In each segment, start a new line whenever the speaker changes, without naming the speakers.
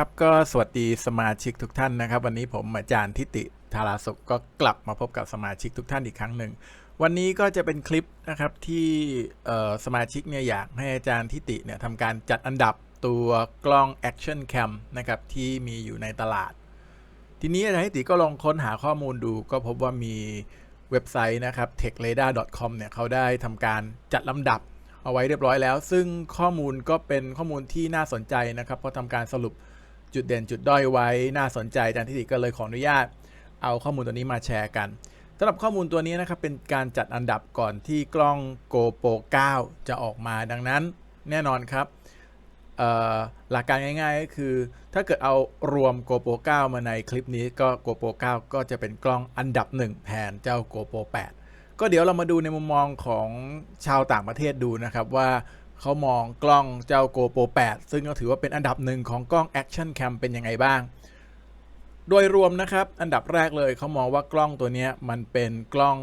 ครับก็สวัสดีสมาชิกทุกท่านนะครับ วันนี้ผมอาจารย์ทิติธาราสุขก็กลับมาพบกับสมาชิกทุกท่านอีกครั้งหนึ่ง วันนี้ก็จะเป็นคลิปนะครับที่สมาชิกเนี่ยอยากให้อาจารย์ทิติเนี่ยทำการจัดอันดับตัวกล้อง Action Cam นะครับที่มีอยู่ในตลาด ทีนี้อาจารย์ทิติก็ลองค้นหาข้อมูลดู ก็พบว่ามีเว็บไซต์นะครับ techradar.com เนี่ยเขาได้ทำการจัดลำดับเอาไว้เรียบร้อยแล้ว ซึ่งข้อมูลก็เป็นข้อมูลที่น่าสนใจนะครับเพราะทำการสรุป จุดเด่นจุดด้อยไว้น่าสนใจอาจารย์ทิติก็เลยขออนุญาต เอาข้อมูลตัวนี้มาแชร์กันสำหรับข้อมูลตัวนี้นะครับเป็นการจัดอันดับก่อนที่กล้อง GoPro 9 จะออกมาดังนั้นแน่นอนครับหลักการง่ายๆก็คือ ถ้าเกิดเอารวม GoPro 9 มาในคลิปนี้ก็ GoPro 9 ก็จะเป็นกล้องอันดับหนึ่งแทนเจ้า GoPro 8 ก็เดี๋ยวเรามาดูในมุมมองของชาวต่างประเทศดูนะครับว่า เขามองกล้องเจ้า GoPro 8 ซึ่งก็ถือว่าเป็นอันดับหนึ่งของกล้อง Action Cam เป็นยังไงบ้าง โดยรวมนะครับอันดับแรกเลยเขามองว่ากล้องตัวนี้มันเป็นกล้อง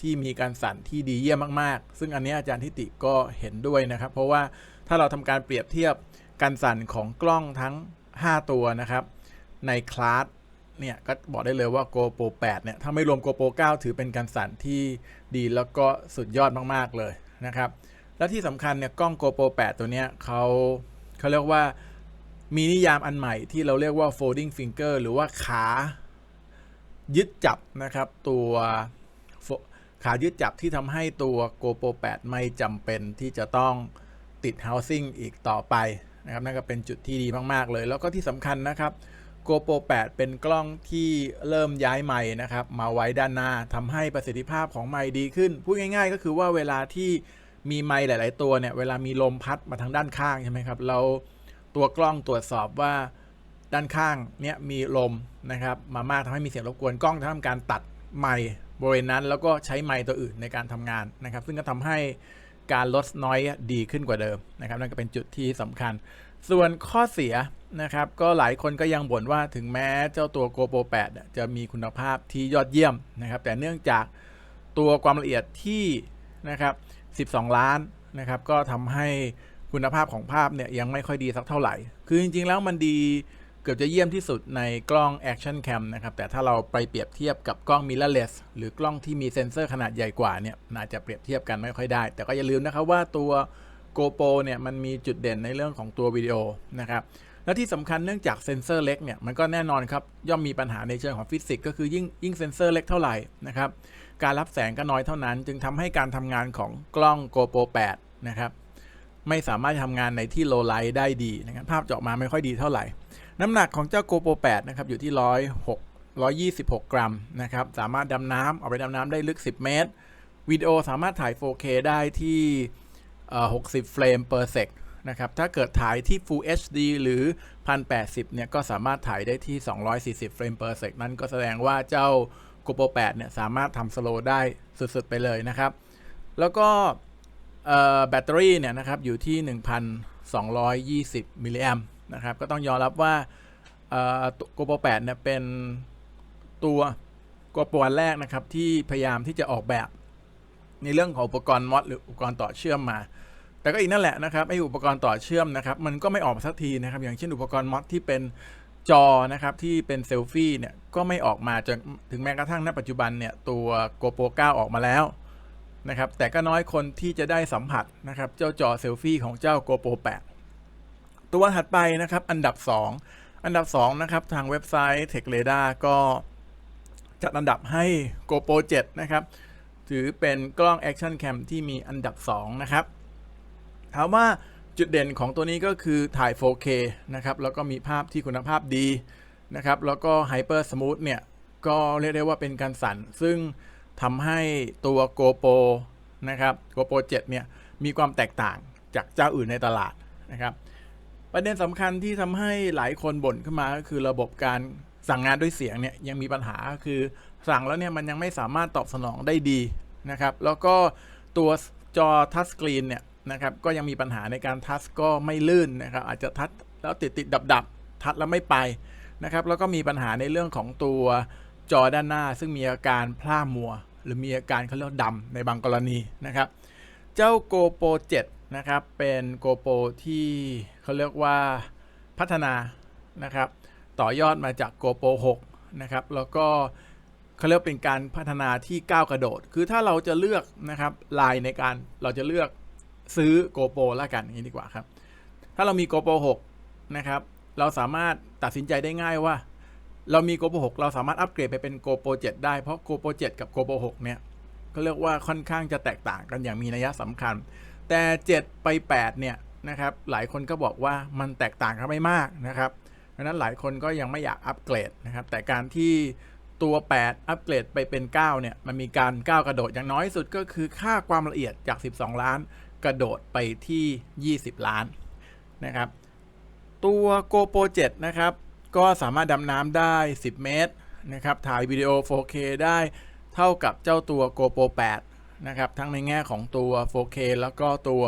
ที่มีการสั่นที่ดีเยี่ยมมากๆ ซึ่งอันนี้อาจารย์ทิติก็เห็นด้วยนะครับ เพราะว่าถ้าเราทำการเปรียบเทียบการสั่นของกล้องทั้ง 5 ตัวนะครับ ในคลาสเนี่ยก็บอกได้เลยว่า GoPro 8 เนี่ย ถ้าไม่รวม GoPro 9 ถือเป็นการสั่นที่ดีแล้วก็สุดยอดมาก ๆ เลยนะครับ และที่สำคัญเนี่ยกล้อง GoPro 8 ตัวเนี้ยเขาเขาเรียกว่ามีนิยามอันใหม่ที่เราเรียกว่า folding finger หรือว่าขายึดจับนะครับตัวขายึดจับที่ทำให้ตัว GoPro 8 ไม่จำเป็นที่จะต้องติด housing อีกต่อไปนะครับนั่นก็เป็นจุดที่ดีมากๆเลย แล้วก็ที่สำคัญนะครับ GoPro 8 เป็นกล้องที่เริ่มย้ายไมค์นะครับ มาไว้ด้านหน้าทำให้ประสิทธิภาพของไมค์ดีขึ้น พูดง่าย ๆ ก็คือว่าเวลาที่ มีไมค์หลาย ๆ ตัวเนี่ย เวลามีลมพัดมาทางด้านข้างใช่ไหมครับ เราตัวกล้องตรวจสอบว่าด้านข้างเนี่ยมีลมนะครับมามากทำให้มีเสียงรบกวนกล้องจะทำการตัดไมค์บริเวณนั้น แล้วก็ใช้ไมค์ตัวอื่นในการทำงานนะครับ ซึ่งก็ทำให้การลดน้อยดีขึ้นกว่าเดิมนะครับนั่นก็เป็นจุดที่สำคัญ ส่วนข้อเสียนะครับก็หลายคนก็ยังบ่นว่าถึงแม้เจ้าตัว GoPro 8 จะมีคุณภาพที่ยอดเยี่ยมนะครับ แต่เนื่องจากตัวความละเอียดที่นะครับ 12 ล้านนะครับ ก็ทำให้คุณภาพของภาพเนี่ยยังไม่ค่อยดีสักเท่าไหร่ คือจริงๆแล้วมันดีเกือบจะเยี่ยมที่สุดในกล้อง Action Cam นะครับ แต่ถ้าเราไปเปรียบเทียบกับกล้อง mirrorless หรือกล้องที่มีเซ็นเซอร์ขนาดใหญ่กว่าเนี่ยน่าจะเปรียบเทียบกันไม่ค่อยได้ แต่ก็อย่าลืมนะครับว่าตัว GoPro เนี่ยมันมีจุดเด่นในเรื่องของตัววิดีโอนะครับและที่สำคัญเนื่องจากเซ็นเซอร์เล็กเนี่ยมันก็แน่นอนครับย่อมมีปัญหาในเชิงของฟิสิกส์ก็คือยิ่งยิ่งเซ็นเซอร์เล็กเท่าไหร่นะครับ การรับแสงก็น้อยเท่านั้น จึงทำให้การทำงานของกล้อง GoPro 8 นะครับ ไม่สามารถทำงานในที่โลไลท์ได้ดีนะครับภาพจะออกมาไม่ค่อยดีเท่าไหร่ น้ำหนักของเจ้า GoPro 8 นะครับ อยู่ที่106 126กรัมนะครับ สามารถดำน้ำเอาไปดำน้ำได้ลึก 10 เมตรวิดีโอสามารถถ่าย 4K ได้ที่ 60 เฟรม per sec นะครับ ถ้าเกิดถ่ายที่ Full HD หรือ 1080 เนี่ย ก็สามารถถ่ายได้ที่ 240 เฟรม per sec นั่นก็แสดงว่าเจ้า GoPro 8 เนี่ย สามารถทำสโลว์ได้สุด ๆ ไปเลยนะครับ แล้วก็แบตเตอรี่เนี่ยนะครับอยู่ที่ 1,220 มิลลิแอมนะครับ ก็ต้องยอมรับว่าเอ่อตัว GoPro 8 เนี่ย เป็นตัว GoPro อันแรกนะครับ ที่พยายามที่จะออกแบบในเรื่องของอุปกรณ์มอดหรืออุปกรณ์ต่อเชื่อมมาแต่ก็อีกนั่นแหละนะครับไออุปกรณ์ต่อเชื่อมนะครับ มันก็ไม่ออกมาสักทีนะครับ อย่างเช่นอุปกรณ์มอดที่เป็น จอนะครับที่เป็นเซลฟี่เนี่ยก็ไม่ออกมาจนถึงแม้กระทั่งณปัจจุบันเนี่ยตัว GoPro 9 ออกมาแล้วนะครับแต่ก็น้อยคนที่จะได้สัมผัสนะครับเจ้าจอเซลฟี่ของเจ้า GoPro 8 ตัวถัดไปนะครับอันดับ 2 อันดับ2นะครับทางเว็บไซต์ TechRadar ก็จัดอันดับให้ GoPro 7 นะครับ ถือเป็นกล้อง Action Cam ที่มีอันดับ 2 นะครับ ถามว่า จุดเด่นของตัวนี้ก็คือถ่าย 4K นะครับแล้วก็มีภาพที่คุณภาพดีนะครับแล้วก็ Hyper Smooth เนี่ย ก็เรียกได้ว่าเป็นการสั่น ซึ่งทำให้ตัว GoPro นะครับ GoPro 7 เนี่ย มีความแตกต่างจากเจ้าอื่นในตลาดนะครับ ประเด็นสำคัญที่ทำให้หลายคนบ่นขึ้นมาก็คือระบบการสั่งงานด้วยเสียงเนี่ยยังมีปัญหาคือสั่งแล้วเนี่ยมันยังไม่สามารถตอบสนองได้ดีนะครับ แล้วก็ตัวจอทัชสกรีนเนี่ย นะครับก็ยังมีปัญหาในการทัชก็ไม่ลื่นนะครับอาจจะทัชแล้วติดติดดับดับทัชแล้วไม่ไปนะครับแล้วก็มีปัญหาในเรื่องของตัวจอด้านหน้า ซึ่งมีอาการพร่ามัว หรือมีอาการเขาเรียกดำในบางกรณีนะครับเจ้า GoPro 7นะครับเป็น GoPro ที่เขาเรียกว่าพัฒนานะครับต่อยอดมาจาก GoPro 6นะครับแล้วก็เขาเรียกเป็นการพัฒนาที่ก้าวกระโดด คือถ้าเราจะเลือกนะครับลายในการเราจะเลือก ซื้อ GoPro ละกันนี้ดีกว่าครับ ถ้าเรามี GoPro 6 นะครับ เราสามารถตัดสินใจได้ง่ายว่า เรามี GoPro 6 เราสามารถอัปเกรดไปเป็น GoPro 7 ได้เพราะ GoPro 7 กับ GoPro 6 เนี่ยก็เรียกว่าค่อนข้างจะแตกต่างกันอย่างมีนัยสำคัญ แต่ 7 ไป 8 เนี่ยนะครับ หลายคนก็บอกว่ามันแตกต่างกันไม่มากนะครับดังนั้นหลายคนก็ยังไม่อยากอัปเกรดนะครับ แต่การที่ตัว 8 อัปเกรดไปเป็น 9 เนี่ย มันมีการก้าวกระโดดอย่างน้อยสุดก็คือค่าความละเอียดจาก 12 ล้าน กระโดดไปที่ 20 ล้านนะครับ ตัว GoPro 7 นะครับ ก็สามารถดำน้ำได้ 10 เมตรนะครับ ถ่ายวิดีโอ 4K ได้เท่ากับเจ้าตัว GoPro 8 นะครับ ทั้งในแง่ของตัว 4K แล้วก็ตัว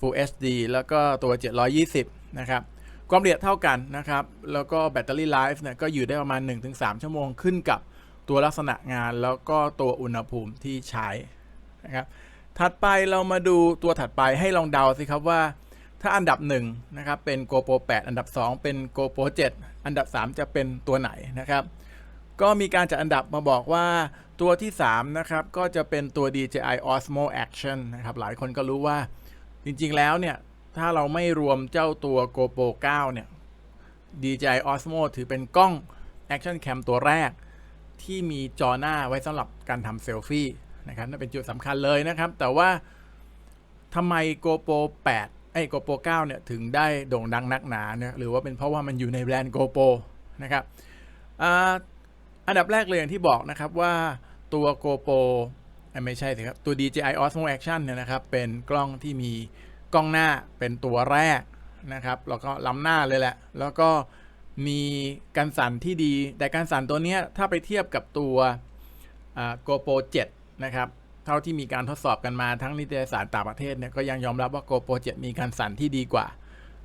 Full HD แล้วก็ตัว 720 นะครับ ความละเอียดเท่ากันนะครับ แล้วก็แบตเตอรี่ไลฟ์เนี่ยก็อยู่ได้ประมาณ 1-3 ชั่วโมงขึ้นกับตัวลักษณะงานแล้วก็ตัวอุณหภูมิที่ใช้นะครับ ถัดไปเรามาดูตัวถัดไปให้ลองเดาสิครับว่า ถ้าอันดับ1นะครับเป็น GoPro 8 อันดับ 2 เป็น GoPro 7 อันดับ 3 จะเป็นตัวไหนนะครับ ก็มีการจัดอันดับมาบอกว่าตัวที่ 3 นะครับ ก็จะเป็นตัว DJI Osmo Action นะครับ หลายคนก็รู้ว่าจริงๆแล้วเนี่ย ถ้าเราไม่รวมเจ้าตัว GoPro 9 เนี่ย DJI Osmo ถือเป็นกล้อง Action Cam ตัวแรก ที่มีจอหน้าไว้สำหรับการทำเซลฟี่ นะครับนั่นเป็นจุดสำคัญเลยนะครับ แต่ว่าทำไม GoPro 8ไอ้ GoPro 9เนี่ยถึงได้โด่งดังนักหนาเนี่ยหรือว่าเป็นเพราะว่ามันอยู่ในแบรนด์ GoPro นะครับอันดับแรกเลยอย่างที่บอกนะครับว่าตัว GoPro อะไม่ใช่สิครับ ตัว DJI Osmo Action เนี่ยนะครับ เป็นกล้องที่มีกล้องหน้าเป็นตัวแรกนะครับ แล้วก็ล้ำหน้าเลยแหละ แล้วก็มีการสั่นที่ดี แต่การสั่นตัวเนี้ยถ้าไปเทียบกับตัว GoPro 7 นะครับ เท่าที่มีการทดสอบกันมาทั้งนิตยสารต่างประเทศเนี่ยก็ยังยอมรับว่า GoPro 7 มีการสั่นที่ดีกว่า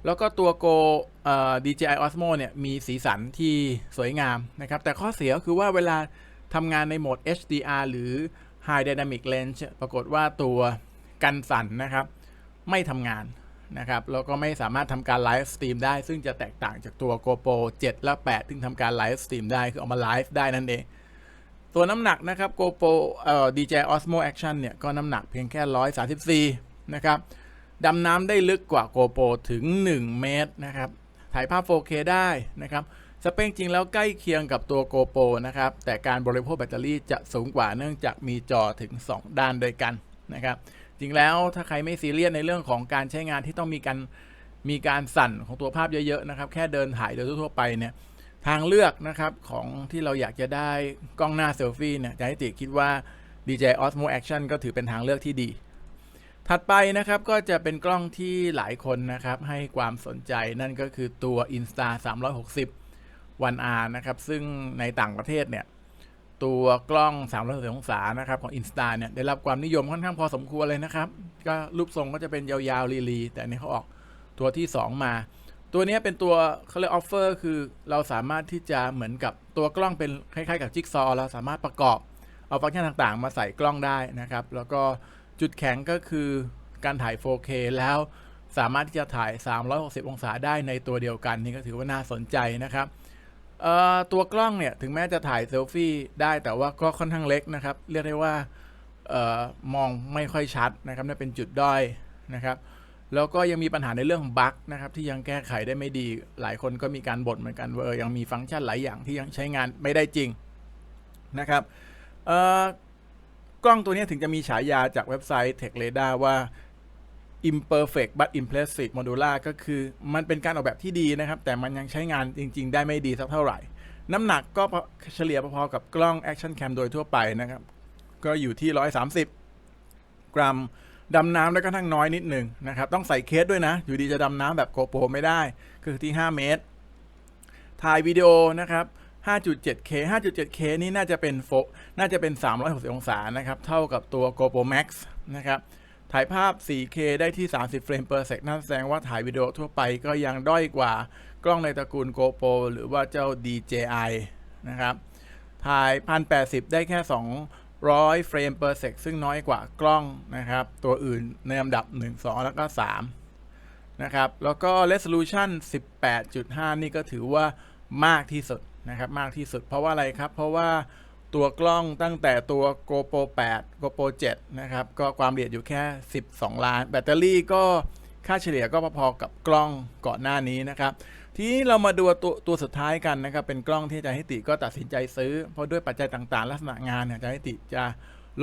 แล้วก็ตัว Go เอ่อ DJI Osmo เนี่ยมีสีสันที่สวยงามนะครับ แต่ข้อเสียก็คือว่าเวลาทำงานในโหมด HDR หรือ High Dynamic Range ปรากฏว่าตัวกันสั่นนะครับ ไม่ทำงานนะครับแล้วก็ไม่สามารถทำการไลฟ์สตรีมได้ ซึ่งจะแตกต่างจากตัว GoPro 7 และ 8 ซึ่งทำการไลฟ์สตรีมได้คือเอามาไลฟ์ได้นั่นเอง ตัวน้ำหนักนะครับ GoPro เอ่อ DJI Osmo Action เนี่ย ก็น้ำหนักเพียงแค่ 134 นะครับ ดำน้ำได้ลึกกว่า GoPro ถึง 1 เมตรนะครับ ถ่ายภาพ 4K ได้นะครับ สเปคจริงแล้วใกล้เคียงกับตัว GoPro นะครับ แต่การบริโภคแบตเตอรี่จะสูงกว่าเนื่องจากมีจอถึง 2 ด้านด้วยกันนะครับ จริงแล้วถ้าใครไม่ซีเรียสในเรื่องของการใช้งานที่ต้องมีการมีการสั่นของตัวภาพเยอะๆนะครับ แค่เดินถ่ายโดยทั่วๆไปเนี่ย ทางเลือกนะครับของที่เราอยากจะได้กล้องหน้าเซลฟี่เนี่ยจะให้ติคิดว่า DJI Osmo Action ก็ถือเป็นทางเลือกที่ดี ถัดไปนะครับก็จะเป็นกล้องที่หลายคนนะครับให้ความสนใจนั่นก็คือตัว Insta 360 1R นะครับ ซึ่งในต่างประเทศเนี่ยตัวกล้อง 360องศานะครับของ Insta เนี่ยได้รับความนิยมค่อนข้างพอสมควรเลยนะครับ ก็รูปทรงก็จะเป็นยาวๆลีๆแต่นนี้เขาออกตัวที่ 2 มา ตัวนี้เป็นตัวเขาเรียกออฟเฟอร์คือเราสามารถที่จะเหมือนกับตัวกล้องเป็นคล้ายๆกับจิ๊กซอว์เราสามารถประกอบเอาฟังก์ชันต่างๆ มาใส่กล้องได้นะครับ แล้วก็จุดแข็งก็คือการถ่าย 4K แล้วสามารถที่จะถ่าย 360 องศาได้ในตัวเดียวกันนี่ก็ถือว่าน่าสนใจนะครับตัวกล้องเนี่ยถึงแม้จะถ่ายเซลฟี่ได้แต่ว่าก็ค่อนข้างเล็กนะครับ เรียกได้ว่าออมองไม่ค่อยชัดนะครับนั่นเป็นจุดด้อยนะครับ แล้วก็ยังมีปัญหาในเรื่องของบั๊กนะครับที่ยังแก้ไขได้ไม่ดี หลายคนก็มีการบ่นเหมือนกันว่าเออยังมีฟังก์ชันหลายอย่างที่ยังใช้งานไม่ได้จริงนะครับกล้องตัวนี้ถึงจะมีฉายาจากเว็บไซต์ Tech Radar ว่า imperfect but impressive modular ก็คือมันเป็นการออกแบบที่ดีนะครับ แต่มันยังใช้งานจริง ๆ ได้ไม่ดีสักเท่าไหร่ น้ำหนักก็เฉลี่ยพอๆกับกล้อง Action Cam โดยทั่วไปนะครับ ก็อยู่ที่ 130 กรัม ดำน้ำแล้วก็ทั้งน้อยนิดหนึ่งนะครับ ต้องใส่เคสด้วยนะ อยู่ดีจะดำน้ำแบบโกโปรไม่ได้ คือที่ 5 เมตร ถ่ายวิดีโอนะครับ 5.7K 5.7K นี่น่าจะเป็นโฟน่าจะเป็น 360 องศานะครับ เท่ากับตัว GoPro Max นะครับ ถ่ายภาพ 4K ได้ที่ 30 เฟรม per sec นั่นแสดงว่าถ่ายวิดีโอทั่วไปก็ยังด้อยกว่ากล้องในตระกูล GoPro หรือว่าเจ้า DJI นะครับ ถ่าย 1080 ได้แค่ 200 เฟรม per sec ซึ่งน้อยกว่ากล้องนะครับ ตัวอื่นในลำดับ 1 2 แล้วก็ 3 นะครับ แล้วก็ resolution 18.5 นี่ก็ถือว่ามากที่สุดนะครับ มากที่สุด เพราะว่าอะไรครับ เพราะว่าตัวกล้องตั้งแต่ตัว GoPro 8 GoPro 7 นะครับ ก็ความละเอียดอยู่แค่ 12 ล้าน แบตเตอรี่ก็ค่าเฉลี่ยก็พอๆกับกล้องก่อนหน้านี้นะครับ ทีนี้เรามาดูตัวตัวสุดท้ายกันนะครับ เป็นกล้องที่อาจารย์ฮิติก็ตัดสินใจซื้อ เพราะด้วยปัจจัยต่างๆ ลักษณะงานเนี่ยอาจารย์ฮิติจะ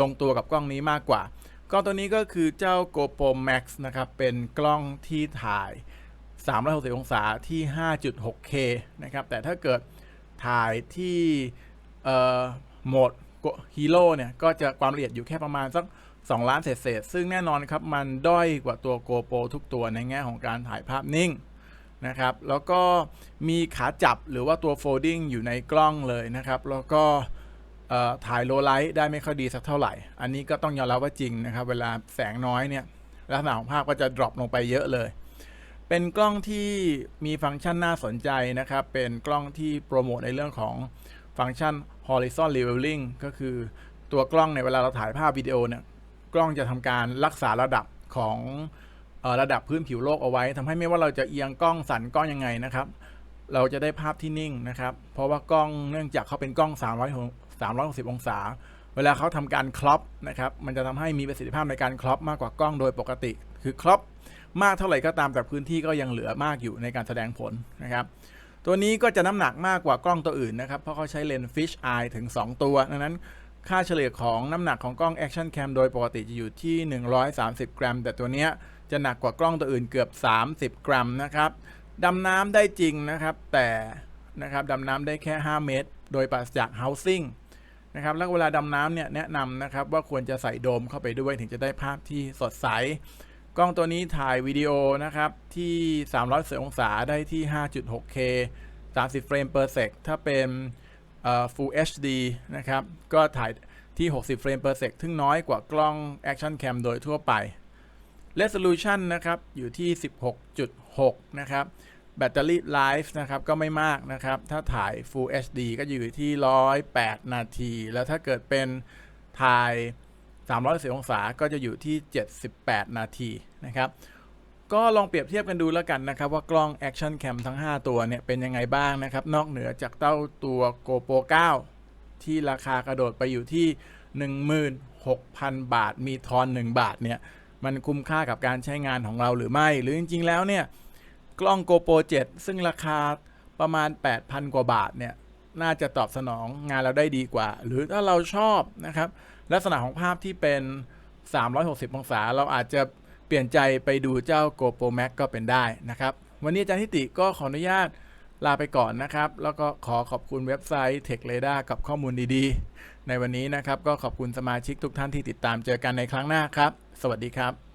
ลงตัวกับกล้องนี้มากกว่ากล้องตัวนี้ก็คือเจ้า GoPro Max นะครับ เป็นกล้องที่ถ่าย 360 องศาที่ 5.6K นะครับ แต่ถ้าเกิดถ่ายที่โหมดฮีโร่เนี่ย ก็จะความละเอียดอยู่แค่ประมาณสัก 2 ล้านเศษ ๆ ซึ่งแน่นอนครับ มันด้อยกว่าตัว GoPro ทุกตัวในแง่ของการถ่ายภาพนิ่ง นะครับ แล้วก็มีขาจับหรือว่าตัวโฟลดิ้งอยู่ในกล้องเลยนะครับ แล้วก็ถ่ายโลไลท์ได้ไม่ค่อยดีสักเท่าไหร่ อันนี้ก็ต้องยอมรับว่าจริงนะครับ เวลาแสงน้อยเนี่ยลักษณะของภาพก็จะดรอปลงไปเยอะเลย เป็นกล้องที่มีฟังก์ชันน่าสนใจนะครับ เป็นกล้องที่โปรโมทในเรื่องของฟังก์ชัน horizon leveling ก็คือตัวกล้องในเวลาเราถ่ายภาพวิดีโอเนี่ย กล้องจะทำการรักษาระดับของ ระดับพื้นผิวโลกเอาไว้ทำให้ไม่ว่าเราจะเอียงกล้องสั่นกล้องยังไงนะครับ เราจะได้ภาพที่นิ่งนะครับ เพราะว่ากล้องเนื่องจากเขาเป็นกล้อง 300 360 องศา เวลาเขาทำการครอปนะครับ มันจะทำให้มีประสิทธิภาพในการครอปมากกว่ากล้องโดยปกติ คือครอปมากเท่าไหร่ก็ตามแต่พื้นที่ก็ยังเหลือมากอยู่ในการแสดงผลนะครับตัวนี้ก็จะน้ำหนักมากกว่ากล้องตัวอื่นนะครับ เพราะเขาใช้เลนส์ fish eye ถึง 2 ตัว ดังนั้นค่าเฉลี่ยของน้ำหนักของกล้อง Action Cam โดยปกติจะอยู่ที่ 130 กรัม แต่ตัวเนี้ย จะหนักกว่ากล้องตัวอื่นเกือบ 30 กรัมนะครับดำน้ำได้จริงนะครับ แต่นะครับดำน้ำได้แค่ 5 เมตร โดยปราศจาก housing นะครับแล้วเวลาดำน้ำเนี่ยแนะนำนะครับว่าควรจะใส่โดมเข้าไปด้วยถึงจะได้ภาพที่สดใส กล้องตัวนี้ถ่ายวิดีโอนะครับที่360องศาได้ที่ 5.6K 30 เฟรม per sec ถ้าเป็น Full HD นะครับ ก็ถ่ายที่ 60 เฟรม per sec ซึ่งน้อยกว่ากล้อง Action Cam โดยทั่วไป Resolution นะครับอยู่ที่ 16.6 นะครับแบตเตอรี่ไลฟ์นะครับก็ไม่มากนะครับ ถ้าถ่าย Full HD ก็อยู่ที่ 108 นาที แล้วถ้าเกิดเป็นถ่าย310องศาก็จะอยู่ที่ 78 นาทีนะครับ ก็ลองเปรียบเทียบกันดูแล้วกันนะครับ ว่ากล้อง Action Cam ทั้ง 5 ตัวเนี่ยเป็นยังไงบ้างนะครับ นอกเหนือจากเต้าตัว GoPro 9 ที่ราคากระโดดไปอยู่ที่ 16,000 บาท มีทอน 1 บาทเนี่ย มันคุ้มค่ากับการใช้งานของเราหรือไม่ หรือจริงๆแล้วเนี่ยกล้อง GoPro 7 ซึ่งราคาประมาณ 8,000 กว่าบาทเนี่ยน่าจะตอบสนองงานเราได้ดีกว่า หรือถ้าเราชอบนะครับลักษณะของภาพที่เป็น 360 องศา เราอาจจะเปลี่ยนใจไปดูเจ้า GoPro Max ก็เป็นได้นะครับ วันนี้อาจารย์ทิติก็ขออนุญาต ลาไปก่อนนะครับ แล้วก็ขอขอบคุณเว็บไซต์ Tech Radar กับข้อมูลดีๆ ในวันนี้นะครับ ก็ขอบคุณสมาชิกทุกท่านที่ติดตามเจอกันในครั้งหน้าครับ สวัสดีครับ